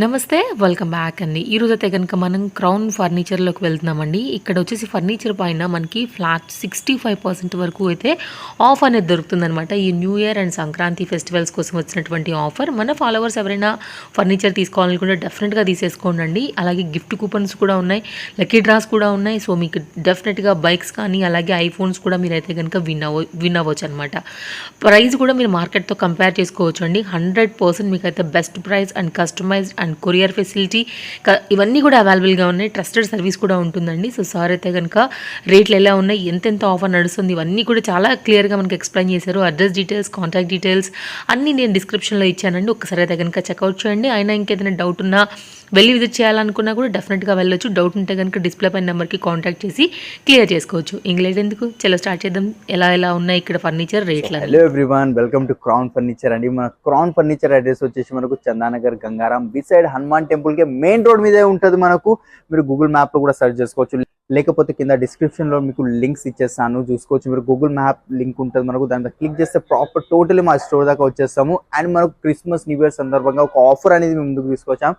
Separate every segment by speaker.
Speaker 1: నమస్తే welcome back అండి. ఈరోజు అయితే కనుక మనం క్రౌన్ ఫర్నిచర్లోకి వెళ్తున్నామండి. ఇక్కడ వచ్చేసి ఫర్నిచర్ పైన మనకి ఫ్లాట్ సిక్స్టీ ఫైవ్ పర్సెంట్ వరకు అయితే ఆఫ్ అనేది దొరుకుతుందనమాట ఈ new year and Sankranti festivals కోసం వచ్చినటువంటి ఆఫర్ మన ఫాలోవర్స్ ఎవరైనా ఫర్నిచర్ తీసుకోవాలనుకుంటే డెఫినెట్గా తీసేసుకోండి అలాగే గిఫ్ట్ కూపన్స్ కూడా ఉన్నాయి లక్కీ డ్రాస్ కూడా ఉన్నాయి. సో మీకు డెఫినెట్గా బైక్స్ కానీ అలాగే ఐఫోన్స్ కూడా మీరైతే కనుక విన్ అవ్వ విన్ అవ్వచ్చు అనమాట ప్రైస్ కూడా మీరు మార్కెట్తో కంపేర్ చేసుకోవచ్చు అండి హండ్రెడ్ పర్సెంట్ మీకు అయితే best price and customised and courier facility ఇవన్నీ కూడా అవైలబుల్గా ఉన్నాయి. ట్రస్టెడ్ సర్వీస్ కూడా ఉంటుందండి. సో సార్ అయితే కనుక రేట్లు ఎలా ఉన్నాయి? ఎంతెంత ఆఫర్ నడుస్తుంది? ఇవన్నీ కూడా చాలా క్లియర్గా మనకి ఎక్స్ప్లెయిన్ చేశారు. అడ్రస్ డీటెయిల్స్ కాంటాక్ట్ డీటెయిల్స్ అన్నీ నేను డిస్క్రిప్షన్లో ఇచ్చానండి. ఒకసారి అయితే కనుక చెక్అవుట్ చేయండి. అయినా ఇంకేదైనా డౌట్ ఉన్నా వెళ్ళి విజిట్ చేయాలనుకున్నా కూడా డెఫినెట్గా వెళ్ళొచ్చు. డౌట్ ఉంటే కనుక డిస్ప్లే పైన నెంబర్కి కాంటాక్ట్ చేసి క్లియర్ చేసుకోవచ్చు. ఇంగ్లీష్ ఎందుకు? చలో స్టార్ట్ చేద్దాం. ఎలా ఎలా ఉన్నాయి ఇక్కడ ఫర్నిచర్ రేట్లు
Speaker 2: hello everyone welcome to Crown furniture అండి. మన క్రౌన్ ఫర్నిచర్ అడ్రస్ వచ్చేసి మనకు చందానగర్ గంగారాం. బిసైడ్ హనుమాన్ టెంపుల్కి మెయిన్ రోడ్ మీదే ఉంటుంది మనకు. మీరు గూగుల్ మ్యాప్లో కూడా సెర్చ్ చేసుకోవచ్చు. లేకపోతే కింద డిస్క్రిప్షన్లో మీకు లింక్స్ ఇచ్చేస్తాను. చూసుకోవచ్చు. మీరు గూగుల్ మ్యాప్ లింక్ ఉంటుంది మనకు. దాని క్లిక్ చేస్తే ప్రాపర్ టోటలీ మా స్టోర్ దాకా వచ్చేస్తాము. అండ్ మనకు క్రిస్మస్ న్యూ ఇయర్ సందర్భంగా ఒక ఆఫర్ అనేది మేము ముందుకు తీసుకొచ్చాం.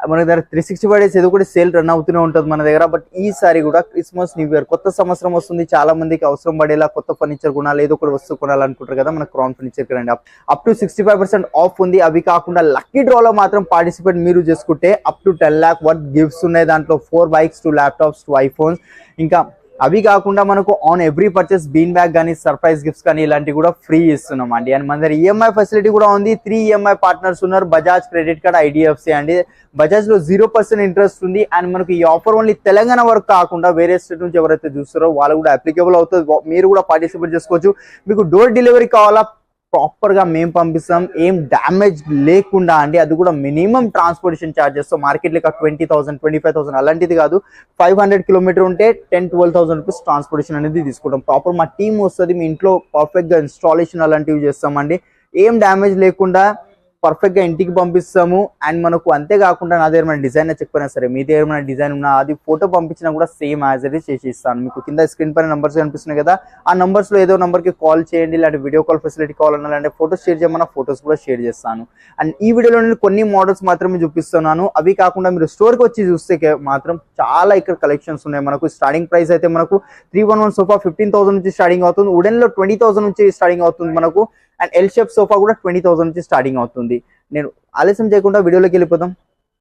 Speaker 2: మన దగ్గర త్రీ సిక్స్టీ ఫైవ్ డేస్ ఏదో కూడా సేల్ రన్ అవుతూనే ఉంటుంది మన దగ్గర. బట్ ఈసారి కూడా క్రిస్మస్ న్యూ ఇయర్ కొత్త సంవత్సరం వస్తుంది. చాలా మందికి అవసరం పడేలా కొత్త ఫర్నిచర్ కొనాలి ఏదో ఒకటి వస్తువు కొనాలనుకుంటారు కదా మన క్రౌన్ ఫర్నిచర్ రండి up to sixty five percent off ఉంది. అవి కాకుండా లక్కీ డ్రాలో మాత్రం పార్టిసిపేట్ మీరు చేసుకుంటే up to ten lakh worth gifts ఉన్నాయి దాంట్లో. Four bikes two laptops two iPhones ఇంకా అవి కాకుండా మనకు on every purchase bean bag కానీ సర్ప్రైజ్ గిఫ్ట్స్ కానీ ఇలాంటివి కూడా ఫ్రీ ఇస్తున్నాం అండి. అండ్ మన దగ్గర ఈఎంఐ ఫెసిలిటీ కూడా ఉంది. త్రీ ఈఎంఐ పార్ట్నర్స్ ఉన్నారు. బజాజ్ క్రెడిట్ కార్డ్ ఐడిఎఫ్సి అండి. బజాజ్లో జీరో పర్సెంట్ ఇంట్రెస్ట్ ఉంది. అండ్ మనకి ఈ ఆఫర్ ఓన్లీ తెలంగాణ వరకు కాకుండా వేరే స్టేట్ నుంచి ఎవరైతే చూస్తారో వాళ్ళు కూడా అప్లికేబుల్ అవుతుంది మీరు కూడా పార్టిసిపేట్ చేసుకోవచ్చు. మీకు డోర్ డెలివరీ కావాలా ప్రాపర్గా మేము పంపిస్తాం ఏం డ్యామేజ్ లేకుండా అండి అది కూడా మినిమం ట్రాన్స్పోర్టేషన్ ఛార్జెస్తో మార్కెట్ లెక్క twenty thousand twenty five thousand అలాంటిది కాదు. ఫైవ్ హండ్రెడ్ కిలోమీటర్ ఉంటే ten twelve thousand rupees transportation అనేది తీసుకుంటాం. ప్రాపర్ మా టీం వస్తుంది మీ ఇంట్లో పర్ఫెక్ట్గా ఇన్స్టాలేషన్ అలాంటివి చేస్తామండి. ఏం డ్యామేజ్ లేకుండా పర్ఫెక్ట్గా ఇంటికి పంపిస్తాము. అండ్ మనకు అంతేకాకుండా నా దగ్గర మన డిజైన్ చెప్పినా సరే మీ దగ్గర మన డిజైన్ ఉన్నా అది ఫోటో పంపించినా కూడా సేమ్ యాజ్ ఇట్ ఈస్ చేసి ఇస్తాను మీకు కింద స్క్రీన్ పైన నంబర్స్ కనిపిస్తున్నాయి కదా ఆ నెంబర్స్లో ఏదో నెంబర్కి కాల్ చేయండి ఇలాంటి వీడియో కాల్ ఫెసిలిటీ కాల్ లేదంటే ఫోటోస్ షేర్ చేయమన్నా ఫోటోస్ కూడా షేర్ చేస్తాను. అండ్ ఈ వీడియోలో నేను కొన్ని మోడల్స్ మాత్రమే చూపిస్తున్నాను. అవి కాకుండా మీరు స్టోర్కి వచ్చి చూస్తే మాత్రం చాలా ఇక్కడ కలెక్షన్స్ ఉన్నాయి. మనకు స్టార్టింగ్ ప్రైస్ అయితే మనకు three one one sofa fifteen thousand నుంచి స్టార్టింగ్ అవుతుంది. ఉడెన్లో ట్వంటీ థౌసండ్ నుంచి స్టార్టింగ్ అవుతుంది మనకు. అండ్ ఎల్ షేప్ సోఫా కూడా ట్వంటీ థౌసండ్ నుంచి స్టార్టింగ్ అవుతుంది. నేను ఆలస్యం చేయకుండా వీడియోలోకి వెళ్ళిపోతాం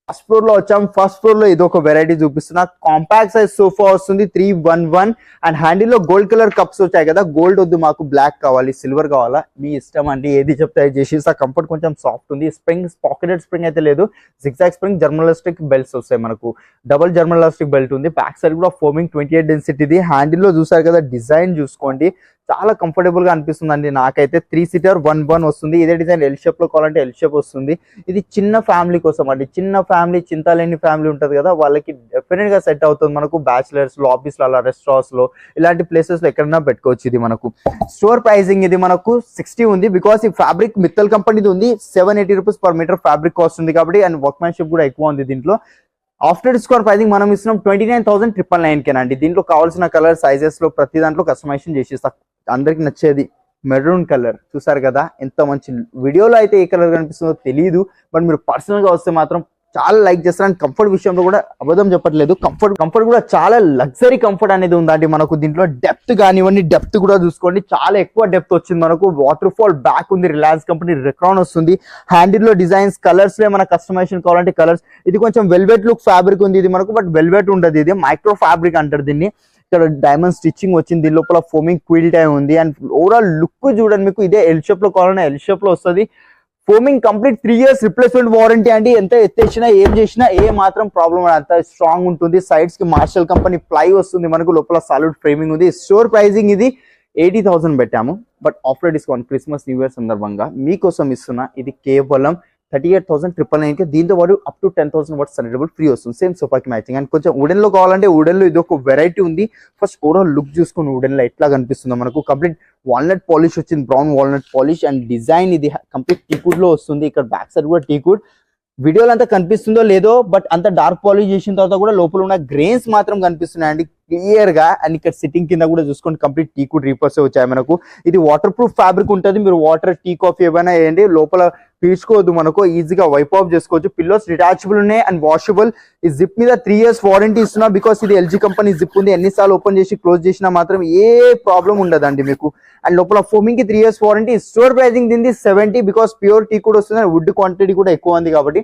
Speaker 2: ఫస్ట్ ఫ్లోర్లో వచ్చాం. ఫస్ట్ ఫ్లోర్లో ఇది ఒక వెరైటీ చూపిస్తున్నా. కాంపాక్ట్ సైజ్ సోఫా వస్తుంది త్రీ వన్ వన్ అండ్ హ్యాండిల్లో గోల్డ్ కలర్ కప్స్ వచ్చాయి కదా. గోల్డ్ వద్దు మాకు బ్లాక్ కావాలి సిల్వర్ కావాలా? మీ ఇష్టం అండి. ఏది చెప్తే అది చేసి కంఫర్ట్ కొంచెం సాఫ్ట్ ఉంది. స్ప్రింగ్ పాకెటెడ్ స్ప్రింగ్ అయితే లేదు. జిగ్జాగ్ స్ప్రింగ్ జర్మలాస్టిక్ బెల్ట్స్ వస్తాయి మనకు. డబుల్ జర్మలాస్టిక్ బెల్ట్ ఉంది. బ్యాక్ సైడ్ కూడా ఫోమింగ్ ట్వంటీ ఎయిట్ డెన్సిటీ హ్యాండిల్లో చూసారు కదా డిజైన్ చూసుకోండి. చాలా కంఫర్టబుల్గా అనిపిస్తుంది అండి నాకైతే త్రీ సీటర్ వన్ వన్ వస్తుంది. ఇదే డిజైన్ ఎల్ షేప్లో కావాలంటే ఎల్ షేప్ వస్తుంది. ఇది చిన్న ఫ్యామిలీ కోసం అండి. చిన్న ఫ్యామిలీ చింత లేని ఫ్యామిలీ ఉంటది కదా వాళ్ళకి డెఫినెట్గా సెట్ అవుతుంది మనకు బ్యాచిలర్స్లో ఆఫీస్లో అలా రెస్టారెంట్స్లో ఇలాంటి ప్లేసెస్లో ఎక్కడైనా పెట్టుకోవచ్చు ఇది మనకు. స్టోర్ ప్రైసింగ్ ఇది మనకు సిక్స్టీ ఉంది బికాస్ ఈ ఫ్యాబ్రిక్ మిత్తల్ కంపెనీది ఉంది. Seven eighty rupees per metre fabric cost ఉంది కాబట్టి అండ్ వర్క్మెన్షిప్ కూడా ఎక్కువ ఉంది దీంట్లో. ఆఫ్టర్ డిస్కౌంట్ ప్రైజింగ్ మనం ఇస్తున్నాం twenty nine thousand triple nine కేనండి. దీంట్లో కావాల్సిన కలర్ సైజెస్లో ప్రతి దాంట్లో కస్టమైజేషన్ చేసేస్తాం. అందరికి నచ్చేది మెరూన్ కలర్. చూసారు కదా? ఎంత మంచి వీడియోలో అయితే ఏ కలర్ కనిపిస్తుందో తెలియదు బట్ మీరు పర్సనల్గా వస్తే మాత్రం చాలా లైక్ చేస్తారు. అండ్ కంఫర్ట్ విషయంలో కూడా అబద్ధం చెప్పట్లేదు. కంఫర్ట్ కంఫర్ట్ కూడా చాలా లగ్జరీ కంఫర్ట్ అనేది ఉందండి మనకు దీంట్లో. డెప్త్ కానివ్వండి డెప్త్ కూడా చూసుకోండి. చాలా ఎక్కువ డెప్త్ వచ్చింది మనకు. వాటర్ ఫాల్ బ్యాక్ ఉంది రిలయన్స్ కంపెనీ రెక్రాన్ వస్తుంది. హ్యాండిల్లో డిజైన్స్ కలర్స్లో మన కస్టమైజేషన్ కావాలంటే కలర్స్ ఇది కొంచెం వెల్వెట్ లుక్ ఫ్యాబ్రిక్ ఉంది ఇది మనకు బట్ వెల్వెట్ ఉండదు ఇది. మైక్రో ఫ్యాబ్రిక్ అంటారు దీన్ని. ఇక్కడ డైమండ్ స్టిచ్చింగ్ వచ్చింది దీని లోపల ఫోమింగ్ క్విల్ టైం ఉంది. అండ్ ఓవరాల్ లుక్ చూడండి మీకు ఇదే ఎల్ షేప్లో కావాలన్నా ఎల్ షేప్లో వస్తుంది. Foaming complete three years replacement warranty అండి. ఎంత ఎత్తేసినా ఏం చేసినా ఏ మాత్రం ప్రాబ్లం అంత స్ట్రాంగ్ ఉంటుంది. సైడ్స్కి మార్షల్ కంపెనీ ప్లై వస్తుంది. మనకు లోపల సాలిడ్ ఫ్రేమింగ్ ఉంది. స్టోర్ ప్రైజింగ్ ఇది ఎయిటీ థౌసండ్ పెట్టాము. But offer discount Christmas new year సందర్భంగా మీకోసం ఇస్తున్నా ఇది కేవలం థర్టీ ఎయిట్ థౌసండ్ ట్రిపుల్ నైన్కి దీంతో పాటు up to ten thousand watts సనరబుల్ free వస్తుంది. సేమ్ సోఫాకి మ్యాచింగ్ అండ్ కొంచెం ఉడెన్లో కావాలంటే వుడెన్లో ఇది ఒక వెరైటీ ఉంది. ఫస్ట్ ఓవరాల్ లుక్ చూసుకుని వుడెన్లో ఎట్లా కనిపిస్తుందో మనకు. కంప్లీట్ వాల్నట్ పాలిష్ వచ్చింది. Brown walnut polish and design ఇది కంప్లీట్ టీకుడ్లో వస్తుంది. ఇక్కడ బ్యాక్ సైడ్ కూడా టీకుడ్ వీడియోలో అంతా కనిపిస్తుందో లేదో బట్ అంత డార్క్ పాలిష్ చేసిన తర్వాత కూడా లోపల ఉన్న గ్రెయిన్స్ మాత్రం కనిపిస్తున్నాయి క్లియర్గా అండ్ ఇక్కడ సిట్టింగ్ కింద కూడా చూసుకోండి కంప్లీట్ టీ కూడా రీపర్స్ వచ్చాయి మనకు. ఇది వాటర్ ప్రూఫ్ ఫ్యాబ్రిక్ ఉంటుంది మీరు వాటర్ టీ కాఫీ ఏమైనా వేయండి లోపల పీల్చుకోవద్దు మనకు ఈజీగా వైప్ ఆఫ్ చేసుకోవచ్చు. పిల్లోస్ డిటాచబుల్ ఉన్నాయి అండ్ వాషబుల్ ఈ జిప్ మీద త్రీ ఇయర్స్ వారంటీ ఇస్తున్నా బికాస్ ఇది ఎల్జీ కంపెనీ జిప్ ఉంది. ఎన్నిసార్లు ఓపెన్ చేసి క్లోజ్ చేసినా మాత్రం ఏ ప్రాబ్లం ఉండదండి మీకు. అండ్ లోపల ఫోమింగ్కి three years warranty store pricing దింది seventy because pure teak కూడా వస్తుంది వుడ్ క్వాంటిటీ కూడా ఎక్కువ ఉంది కాబట్టి.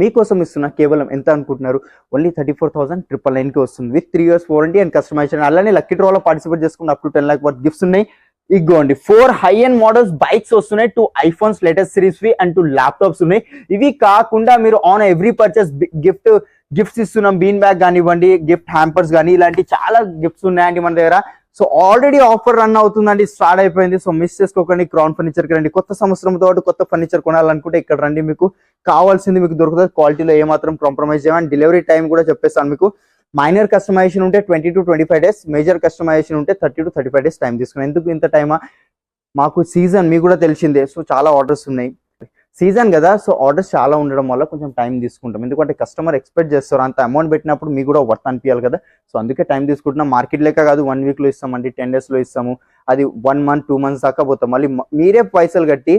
Speaker 2: మీకోసం ఇస్తున్నా కేవలం ఎంత అనుకుంటున్నారు? Only thirty four thousand triple నైన్కి వస్తుంది. With three years warranty and customisation అలానే లక్కీ డ్రాలో పార్టిసిపేట్ చేసుకున్న up to ten lakh worth gifts ఉన్నాయి. ఇగోండి four high end models bikes వస్తున్నాయి two iPhones latest series V and two laptops ఉన్నాయి. ఇవి కాకుండా మీరు on every purchase gift gifts ఇస్తున్నాం. బీన్ బ్యాగ్ కానివ్వండి గిఫ్ట్ హ్యాంపర్స్ కానీ ఇలాంటి చాలా గిఫ్ట్స్ ఉన్నాయండి మన దగ్గర. సో ఆల్రెడీ ఆఫర్ రన్ అవుతుందండి స్టార్ట్ అయిపోయింది. సో మిస్ చేసుకోకండి క్రౌన్ ఫర్నిచర్కి రండి. కొత్త సంవత్సరంతో పాటు కొత్త ఫర్నిచర్ కొనాలనుకుంటే ఇక్కడ రండి మీకు. కావాల్సింది మీకు దొరుకుతుంది. క్వాలిటీలో ఏమాత్రం కాంప్రమైజ్ చేయమని డెలివరీ టైం కూడా చెప్పేస్తాను మీకు. మైనర్ కస్టమైజేషన్ ఉంటే twenty to twenty five days. Major customisation ఉంటే thirty to thirty five days time తీసుకున్నాను ఎందుకు ఇంత టైమా మాకు సీజన్ మీకు కూడా తెలిసిందే. సో చాలా ఆర్డర్స్ ఉన్నాయి. సీజన్ కదా సో ఆర్డర్స్ చాలా ఉండడం వల్ల కొంచెం టైం తీసుకుంటాం. ఎందుకంటే కస్టమర్ ఎక్స్పెక్ట్ చేస్తారు అంత అమౌంట్ పెట్టినప్పుడు మీకు కూడా వర్త్ అనిపించాలి కదా. సో అందుకే టైం తీసుకుంటున్నాం. మార్కెట్ లెక్క కాదు వన్ వీక్లో ఇస్తామండి టెన్ డేస్లో ఇస్తాము. అది వన్ మంత్ టూ మంత్స్ దాకా పోతాం. మళ్ళీ మీరే పైసలు కట్టి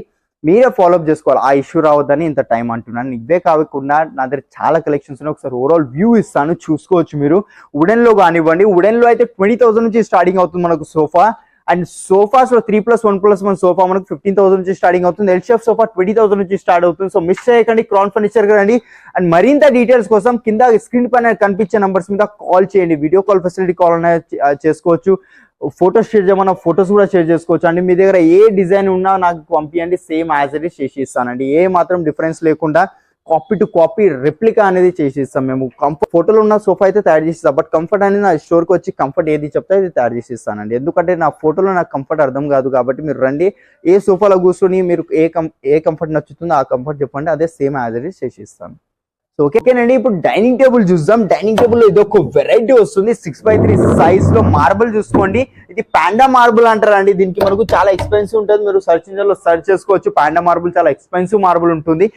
Speaker 2: మీరే ఫాలోఅప్ చేసుకోవాలి. ఆ ఇష్యూ రావద్దని ఇంత టైం అంటున్నాను. ఇవే కాకుండా నా దగ్గర చాలా కలెక్షన్స్ ఉన్నాయి. ఒకసారి ఓవరాల్ వ్యూ ఇస్తాను చూసుకోవచ్చు మీరు. ఉడెన్లో కానివ్వండి ఉడెన్లో అయితే ట్వంటీ థౌసండ్ నుంచి స్టార్టింగ్ అవుతుంది మనకు sofa and సోఫాస్లో three plus one plus one sofa మనకు ఫిఫ్టీన్ థౌసండ్ నుంచి స్టార్టింగ్ అవుతుంది. L shape sofa twenty thousand నుంచి స్టార్ట్ అవుతుంది. సో మిస్ చేయకండి క్రాన్ ఫర్నిచర్ రండి అండ్ మరింత డీటెయిల్స్ కోసం కింద స్క్రీన్ పైన కనిపించే నంబర్స్ మీద కాల్ చేయండి. వీడియో కాల్ ఫెసిలిటీ కాల్ అనేది చేసుకోవచ్చు. ఫోటోస్ షేర్ చేయమన్నా ఫోటోస్ కూడా షేర్ చేసుకోవచ్చు. అండి మీ దగ్గర ఏ డిజైన్ ఉన్నా నాకు పంపించండి సేమ్ యాజ్ ఇట్ ఇస్ చేసి ఇస్తానండి. ఏ మాత్రం డిఫరెన్స్ లేకుండా కాపీ టు కాపీ రెప్లికా అనేది చేసిస్తాం మేము. కంఫర్ట్ ఫోటోలో ఉన్న సోఫా అయితే తయారు చేసిస్తాం. బట్ కంఫర్ట్ అనేది నా స్టోర్కి వచ్చి కంఫర్ట్ ఏది చెప్తే అది తయారు చేసిస్తానండి. ఎందుకంటే నా ఫోటోలో నాకు కంఫర్ట్ అర్థం కాదు కాబట్టి మీరు రండి. ఏ సోఫాలో కూర్చొని మీరు ఏ కం ఏ కంఫర్ట్ నచ్చుతుందో ఆ కంఫర్ట్ చెప్పండి. అదే same as it is so ఓకేనండి ఇప్పుడు డైనింగ్ టేబుల్ చూద్దాం. డైనింగ్ టేబుల్లో ఇది ఒక వెరైటీ వస్తుంది. సిక్స్ బై త్రీ సైజ్లో మార్బుల్ చూసుకోండి. ఇది పాండా మార్బుల్ అంటారండి. దీనికి మనకు చాలా ఎక్స్పెన్సివ్ ఉంటుంది. మీరు సర్చ్ ఇంజన్లో సర్చ్ చేసుకోవచ్చు. పాండా మార్బుల్ చాలా ఎక్స్పెన్సివ్ మార్బుల్ ఉంటుంది.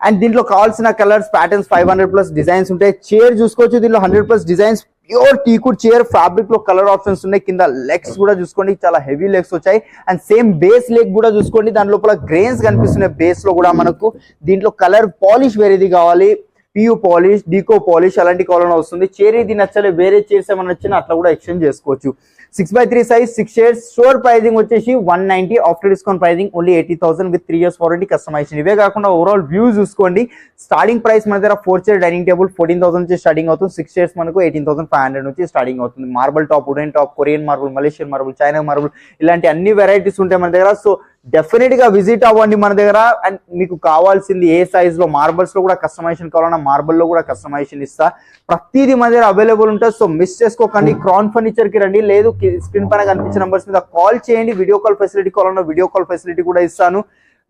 Speaker 2: అండ్ దీంట్లో కావాల్సిన colours patterns five hundred plus designs ఉంటాయి. చైర్ చూసుకోవచ్చు దీంట్లో hundred plus designs pure teakwood chair ఫ్యాబ్రిక్లో కలర్ ఆప్షన్స్ ఉన్నాయి. కింద లెగ్స్ కూడా చూసుకోండి చాలా హెవీ లెగ్స్ వచ్చాయి. అండ్ సేమ్ బేస్ లెగ్ కూడా చూసుకోండి. దాని లోపల గ్రెయిన్స్ కనిపిస్తున్నాయి బేస్లో కూడా మనకు. దీంట్లో కలర్ పాలిష్ వేరేది కావాలి. పియూ పాలిష్ డీకో పాలిష్ అలాంటి కాలంలో వస్తుంది. చైర్ ఇది నచ్చలే వేరే చైర్స్ ఏమైనా నచ్చినా అట్లా కూడా ఎక్స్చేంజ్ చేసుకోవచ్చు. Six by three size six chairs store pricing వచ్చేసి one ninety after discount pricing only eighty thousand with three years warranty customization ఇవే కాకుండా ఓవరాల్ వ్యూ చూసుకోండి. స్టార్టింగ్ ప్రైస్ మన దగ్గర four chair dining table fourteen thousand నుంచి starting అవుతుంది. Six chairs మనకు eighteen thousand five hundred నుంచి స్టార్టింగ్ అవుతుంది. Marble top wooden top Korean marble Malaysian marble China marble ఇలాంటి అన్ని వెరైటీస్ ఉంటాయి మన దగ్గర. సో డెఫినెట్గా విజిట్ అవ్వండి మన దగ్గర. అండ్ మీకు కావాల్సింది ఏ సైజ్లో మార్బల్స్లో కూడా కస్టమైజేషన్ కావాలన్నా మార్బల్లో కూడా కస్టమైజేషన్ ఇస్తా. ప్రతిదీ మన దగ్గర అవైలబుల్ ఉంటుంది. సో మిస్ చేసుకోకండి. క్రాన్ ఫర్నిచర్కి రండి. లేదు స్క్రీన్ పైన కనిపించిన నంబర్స్ మీద కాల్ చేయండి. వీడియో కాల్ ఫెసిలిటీ కావాలన్నా వీడియో కాల్ ఫెసిలిటీ కూడా ఇస్తాను.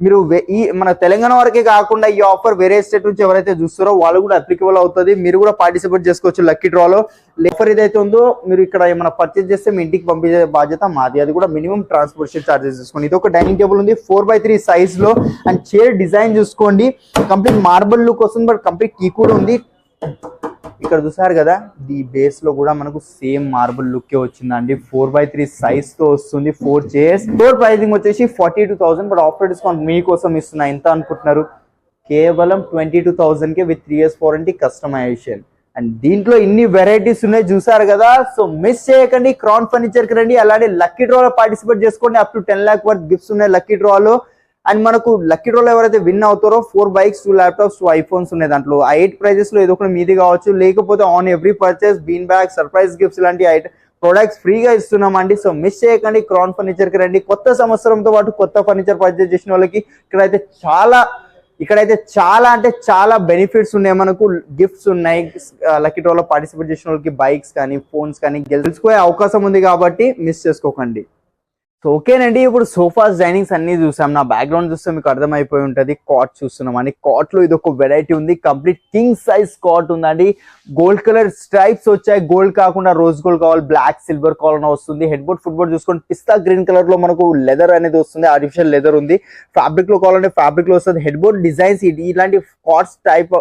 Speaker 2: మీరు ఈ మన తెలంగాణ వరకే కాకుండా ఈ ఆఫర్ వేరే స్టేట్ నుంచి ఎవరైతే చూస్తారో వాళ్ళు కూడా అప్లికబుల్ అవుతుంది. మీరు కూడా పార్టిసిపేట్ చేసుకోవచ్చు లక్కీ డ్రాలో లేఫర్ ఏదైతే ఉందో మీరు ఇక్కడ ఏమైనా పర్చేస్ చేస్తే మీ ఇంటికి పంపించే బాధ్యత మాది. అది కూడా మినిమం ట్రాన్స్పోర్టేషన్ చార్జెస్ చూసుకోండి ఇది ఒక డైనింగ్ టేబుల్ ఉంది. ఫోర్ బై త్రీ సైజ్లో. అండ్ చైర్ డిజైన్ చూసుకోండి. కంప్లీట్ మార్బల్ లుక్ వస్తుంది బట్ కంప్లీట్ కీ కూడా ఉంది. ఇక్కడ చూసారు కదా ఈ బేస్లో కూడా మనకు సేమ్ మార్బుల్ లుక్ వచ్చిందండి. ఫోర్ బై త్రీ సైజ్తో వస్తుంది ఫోర్ చైర్స్ ఫోర్ ప్రైజింగ్ వచ్చేసి forty two thousand but offer discount మీకోసం ఇస్తున్నా. ఎంత అనుకుంటున్నారు? కేవలం twenty two thousand K with three years warranty customization and దీంట్లో ఇన్ని వెరైటీస్ ఉన్నాయి చూసారు కదా? సో మిస్ చేయకండి క్రౌన్ ఫర్నిచర్కి రండి. అలానే లక్కీ డ్రాలో పార్టిసిపేట్ చేసుకోండి. అప్ టు టెన్ లాక్ వరకు గిఫ్ట్స్ ఉన్నాయి లక్కీ డ్రాలో అండ్ మనకు లక్కీ డ్రాలో ఎవరైతే విన్ అవుతారో four bikes two laptops two iPhones ఉన్నాయి దాంట్లో. ఆ ఎయిట్ ప్రైజెస్లో ఏదో ఒకటి మీది కావచ్చు. లేకపోతే on every purchase bean bag surprise gifts ఇలాంటి ఐట ప్రొడక్ట్స్ ఫ్రీగా ఇస్తున్నామండి. సో మిస్ చేయకండి. క్రాన్ ఫర్నిచర్కి రండి. కొత్త సంవత్సరంతో పాటు కొత్త ఫర్నిచర్ పర్చేస్ చేసిన వాళ్ళకి ఇక్కడైతే చాలా ఇక్కడైతే చాలా అంటే చాలా బెనిఫిట్స్ ఉన్నాయి మనకు. గిఫ్ట్స్ ఉన్నాయి. లక్కీ డ్రాలో పార్టిసిపేట్ చేసిన వాళ్ళకి బైక్స్ కానీ ఫోన్స్ కానీ గెలుచుకునే అవకాశం ఉంది కాబట్టి మిస్ చేసుకోకండి. సో ఓకేనండి. ఇప్పుడు సోఫాస్ డైనింగ్స్ అన్ని చూసాం. నా బ్యాక్గ్రౌండ్ చూస్తే మీకు అర్థమైపోయి ఉంటుంది. కాట్ చూస్తున్నాం అండి. కాట్లో ఇది ఒక వెరైటీ ఉంది. కంప్లీట్ కింగ్ సైజ్ కాట్ ఉందండి. గోల్డ్ కలర్ స్ట్రైప్స్ వచ్చాయి. గోల్డ్ కాకుండా రోజ్ గోల్డ్ కావాలి. బ్లాక్ సిల్వర్ కాలర్ వస్తుంది. హెడ్ బోర్డ్ ఫుట్ బోర్డ్ చూసుకోండి పిస్తా గ్రీన్ కలర్లో మనకు లెదర్ అనేది వస్తుంది. ఆర్టిఫిషియల్ లెదర్ ఉంది. ఫ్యాబ్రిక్లో కావాలంటే ఫ్యాబ్రిక్లో వస్తుంది. హెడ్ బోర్డ్ డిజైన్స్ ఇలాంటి కాట్స్ టైప్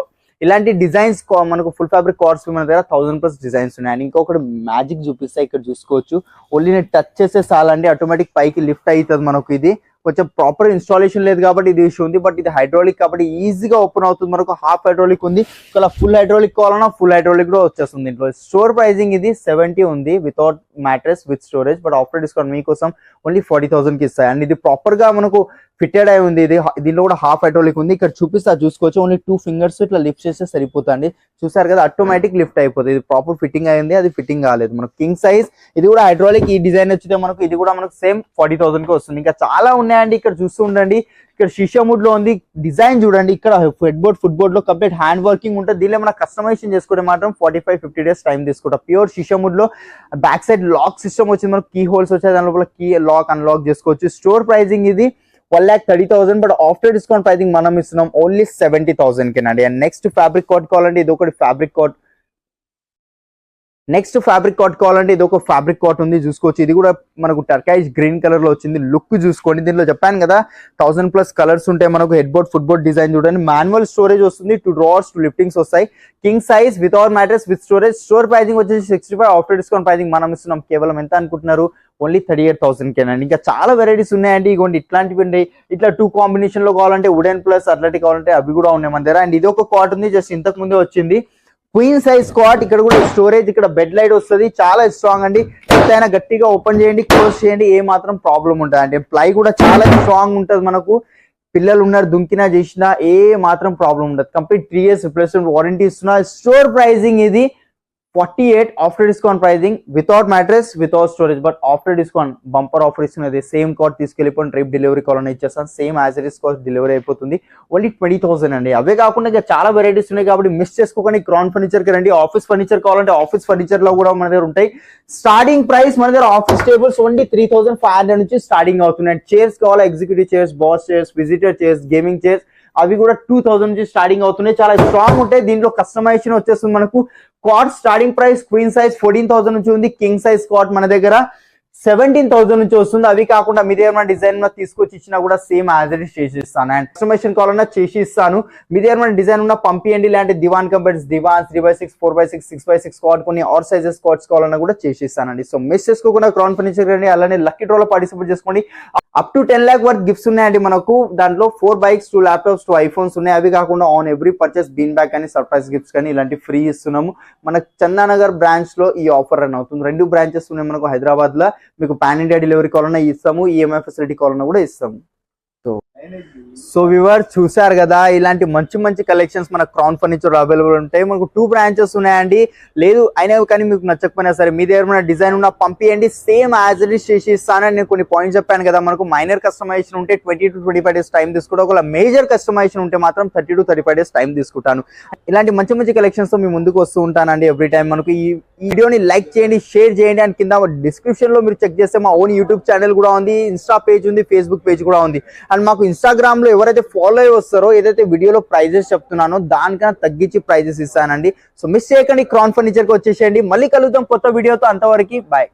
Speaker 2: ఇలాంటి డిజైన్స్ మనకు ఫుల్ ఫ్యాబ్రిక్ కార్డ్స్ మన దగ్గర థౌసండ్ ప్లస్ డిజైన్స్ ఉన్నాయి. అండ్ ఇంకొకటి మ్యాజిక్ చూపిస్తే ఇక్కడ చూసుకోవచ్చు. ఓన్లీ నేను టచ్ చేసే చాలండి. ఆటోమేటిక్ పైకి లిఫ్ట్ అవుతుంది మనకు ఇది. కొంచెం ప్రాపర్ ఇన్స్టాలేషన్ లేదు కాబట్టి ఇది ఇష్యూ ఉంది. బట్ ఇది హైడ్రాలిక్ కాబట్టి ఈజీగా ఓపెన్ అవుతుంది. మనకు హాఫ్ హైడ్రాలిక్ ఉంది. ఒకవేళ ఫుల్ హైడ్రాలిక్ కావాలన్నా ఫుల్ హైడ్రాలిక్ కూడా వచ్చేస్తుంది దీంట్లో స్టోర్ ప్రైసింగ్ ఇది సెవెంటీ ఉంది without mattress with storage but after discount మీకోసం ఓన్లీ ఫార్టీ థౌసండ్కి ఇస్తాయి. అండ్ ఇది ప్రాపర్గా మనకు ఫిట్టెడ్ అయి ఉంది. ఇది దీనిలో కూడా హాఫ్ హైడ్రాలిక్ ఉంది. ఇక్కడ చూపిస్తా చూసుకోవచ్చు. ఓన్లీ టూ ఫింగర్స్ ఇట్లా లిఫ్ట్ చేస్తే సరిపోతుంది చూసారు కదా ఆటోమేటిక్ లిఫ్ట్ అయిపోతుంది. ఇది ప్రాపర్ ఫిట్టింగ్ అయింది అది ఫిట్టింగ్ కాలేదు. మనకు కింగ్ సైజ్ ఇది కూడా హైడ్రాలిక్. ఈ డిజైన్ వచ్చితే మనకు ఇది కూడా మనకు సేమ్ ఫార్టీ థౌసండ్కి వస్తుంది. ఇంకా చాలా ఉన్నాయండి. ఇక్కడ చూస్తూ ఉండండి. ఇక్కడ షీషాముడ్లో ఉంది. డిజైన్ చూడండి. ఇక్కడ హెడ్ బోర్డ్ ఫుట్ బోర్డ్లో కంప్లీట్ హ్యాండ్ వర్కింగ్ ఉంటుంది. దీనిలో మన కస్టమైజేషన్ చేసుకుంటే మాత్రం forty five fifty days time తీసుకుంటాం. ప్యూర్ షీషాముడ్లో బ్యాక్ సైడ్ లాక్ సిస్టమ్ వచ్చింది. మనకు కీ హోల్స్ వచ్చాయి. దాని లోపల కీ లాక్ అన్లాక్ చేసుకోవచ్చు. స్టోర్ ప్రైజింగ్ ఇది one lakh thirty thousand but after discount pricing మనం ఇస్తున్నాం ఓన్లీ సెవెంటీ థౌసండ్ కినండి అండ్. నెక్స్ట్ ఫ్యాబ్రిక్ కోట్ కావాలంటే ఇది ఒకటి fabric cot. Next fabric cot కావాలంటే ఇది ఒక ఫ్యాబ్రిక్ కాట్ ఉంది చూసుకోవచ్చు. ఇది కూడా మనకు టర్కైజ్ గ్రీన్ కలర్లో వచ్చింది. లుక్ చూసుకోండి. దీనిలో చెప్పాను కదా థౌసండ్ ప్లస్ కలర్స్ ఉంటాయి మనకు headboard footboard design చూడండి. మాన్యువల్ స్టోరేజ్ వస్తుంది టూ డ్రావర్స్ టూ లిఫ్టింగ్స్ వస్తాయి. King size without mattress with storage store pricing వచ్చేసి sixty five after discount pricing మనం ఇస్తున్నాం. కేవలం ఎంత అనుకుంటున్నారు? ఓన్లీ థర్టీ ఎయిట్ థౌసండ్ కేనండి ఇంకా చాలా వెరైటీస్ ఉన్నాయండి. ఇగోండి ఇట్లాంటివి ఉన్నాయి ఇట్లా టూ కాంబినేషన్లో కావాలంటే వుడెన్ ప్లస్ అట్లాంటి కావాలంటే అవి కూడా ఉన్నాయి మన దగ్గర. అండ్ ఇది ఒక కాట్ ఉంది జస్ట్ ఇంతకు ముందే వచ్చింది. క్వీన్ సైజ్ కాట్ ఇక్కడ కూడా స్టోరేజ్ ఇక్కడ బెడ్ లైట్ వస్తుంది. చాలా స్ట్రాంగ్ అండి. ఎంతైనా గట్టిగా ఓపెన్ చేయండి క్లోజ్ చేయండి ఏ మాత్రం ప్రాబ్లం ఉంటుంది అంటే ప్లై కూడా చాలా స్ట్రాంగ్ ఉంటుంది మనకు. పిల్లలు ఉన్నారు దుంకినా చేసినా ఏ మాత్రం ప్రాబ్లం ఉండదు. Complete three years replacement warranty ఇస్తున్నా. స్టోర్ ప్రైజింగ్ ఇది forty eight after discount pricing without mattress without storage but after discount bumper offer ఇస్తున్నది. సేమ్ కార్డ్ తీసుకెళ్ళిపోయిన రేపు డెలివరీ కావాలని ఇచ్చేస్తాను. Same as it is cost delivery అయిపోతుంది. Only twenty thousand అండి. అవే కాకుండా ఇంకా చాలా వెరైటీస్ ఉన్నాయి కాబట్టి మిస్ చేసుకోకండి. గ్రౌండ్ ఫర్నిచర్కి రండి. ఆఫీస్ ఫర్నిచర్ కావాలంటే ఆఫీస్ ఫర్నిచర్లో కూడా మన దగ్గర ఉంటాయి. స్టార్టింగ్ ప్రైస్ మన దగ్గర office tables only three thousand five hundred నుంచి స్టార్టింగ్ అవుతున్నాయి. చైర్స్ కావాలా? Executive chairs boss chairs visitor chairs gaming chairs అవి కూడా టూ థౌసండ్ నుంచి స్టార్టింగ్ అవుతున్నాయి. చాలా స్ట్రాంగ్ ఉంటాయి. దీంట్లో కస్టమైజేషన్ వచ్చేస్తుంది మనకు. Cot starting price queen size fourteen thousand నుంచి ఉంది. కింగ్ సైజ్ కాట్ మన దగ్గర. సెవెంటీన్ థౌసండ్ నుంచి వస్తుంది. అవి కాకుండా మీది ఏమైనా డిజైన్ తీసుకొచ్చి ఇచ్చినా కూడా సేమ్ యాజ్ ఇట్ చేసి ఇస్తాను అండ్ కస్టమేషన్ కావాలన్నా చేసి ఇస్తాను మీది ఏమైనా డిజైన్ ఉన్న పంపియండి. ఇలాంటి divan companies divan three by six four by six six by six cot కొన్ని ఆర్ సైజెస్ కార్డ్స్ కావాలన్నా కూడా చేసి ఇస్తానండి సో మిస్ చేసుకోకుండా క్రౌన్ ఫర్నిచర్ కానీ అలానే లక్కీ డ్రాలో పార్టిసిపేట్ చేసుకోండి. Up to ten lakh worth gifts ఉన్నాయండి మనకు. దాంట్లో four bikes two laptops two iPhones ఉన్నాయి. అవి కాకుండా on every purchase bean bag కానీ సర్ప్రైజ్ గిఫ్ట్స్ కానీ ఇలాంటి ఫ్రీ ఇస్తున్నాము. మన చందానగర్ బ్రాంచ్లో ఈ ఆఫర్ రన్ అవుతుంది. రెండు బ్రాంచెస్ ఉన్నాయి మనకు హైదరాబాద్లో మీకు పాన్ ఇండియా డెలివరీ కావాలన్నా ఇస్తాము ఈఎంఐ ఫెసిలిటీ కావాలన్నా కూడా ఇస్తాము. సో వివర్ చూసారు కదా ఇలాంటి మంచి మంచి కలెక్షన్స్ మన క్రౌన్ ఫర్నిచర్ అవైలబుల్ ఉంటాయి. మనకు టూ బ్రాంచెస్ ఉన్నాయండి. లేదు అయినా కానీ మీకు నచ్చకపోయినా సరే మీ దగ్గర ఉన్న డిజైన్ ఉన్న పంపియండి. సేమ్ యాజ్ ఇట్ ఇస్ చేసి ఇస్తానని నేను కొన్ని పాయింట్స్ చెప్పాను కదా మనకు మైనర్ కస్టమైజేషన్ ఉంటే twenty to twenty five days time తీసుకుంటా. ఒకవేళ మేజర్ కస్టమైజేషన్ ఉంటే మాత్రం thirty to thirty five days time తీసుకుంటాను. ఇలాంటి మంచి మంచి కలెక్షన్స్తో మీ ముందుకు వస్తూ ఉంటానండి ఎవ్రీ టైం మనకు ఈ వీడియోని లైక్ చేయండి షేర్ చేయండి. అండ్ కింద డిస్క్రిప్షన్లో మీరు చెక్ చేస్తే మా ఓన్ యూట్యూబ్ ఛానల్ కూడా ఉంది ఇన్స్టా పేజ్ ఉంది ఫేస్బుక్ పేజ్ కూడా ఉంది. అండ్ మాకు ఇన్స్టాగ్రామ్లో ఎవరైతే ఫాలో అయ్యి వస్తారో ఏదైతే వీడియోలో ప్రైజెస్ చెప్తున్నానో దానికన్నా తగ్గించి ప్రైజెస్ ఇస్తానండి. సో మిస్ చేయకండి క్రాన్ ఫర్నిచర్కి వచ్చేసేయండి. మళ్ళీ కలుగుతాం కొత్త వీడియోతో అంతవరకు బాయ్